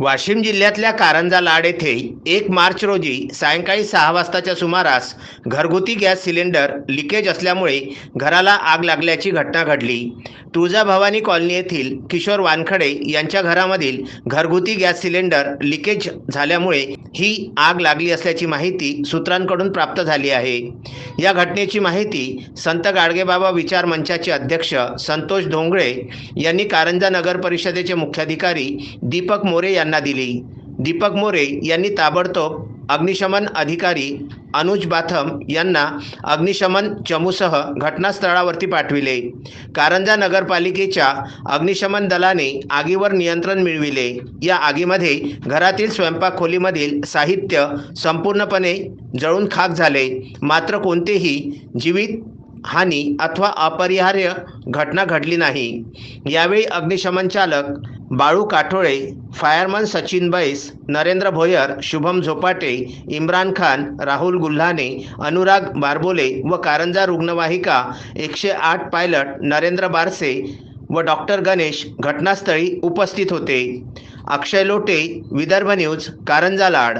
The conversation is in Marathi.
वाशिम जिल्ह्यातल्या कारंजा लाड येथे एक मार्च रोजी सायंकाळी सहा वाजताच्या सुमारास घरगुती गॅस सिलेंडर लिकेज असल्यामुळे घराला आग लागल्याची घटना घडली. तुळजाभवानी कॉलनी येथील किशोर वानखडे यांच्या घरामधील घरगुती गॅस सिलेंडर लिकेज झाल्यामुळे ही आग लागली असल्याची माहिती सूत्रांकडून प्राप्त झाली आहे. या घटनेची माहिती संत गाडगेबाबा विचार मंचाचे अध्यक्ष संतोष धोंगळे यांनी कारंजा नगर परिषदेचे मुख्याधिकारी दीपक मोरे यांना दिली. दीपक मोरे यांनी ताबडतोब अग्निशमन अधिकारी अनुज बाथम यांना अग्निशमन चमूसह घटनास्थळावरती पाठविले. कारंजा नगरपालिकेच्या अग्निशमन दलाने आगीवर नियंत्रण मिळविले. या आगीमध्ये घरातील स्वयंपाक खोलीमधील साहित्य संपूर्णपणे जळून खाक झाले. मात्र कोणतेही जीवित हानी अथवा अपरिहार्य घटना घडली नाही. यावेळी अग्निशमन चालक बाळू काठोळे फायरमन सचिन बैस नरेंद्र भोयर शुभम झोपाटे इम्रान खान राहुल गुल्हाने अनुराग बारबोले व कारंजा रुग्णवाहिका एकशे आठ पायलट नरेंद्र बारसे व डॉक्टर गणेश घटनास्थळी उपस्थित होते. अक्षय लोटे विदर्भ न्यूज कारंजा लाड.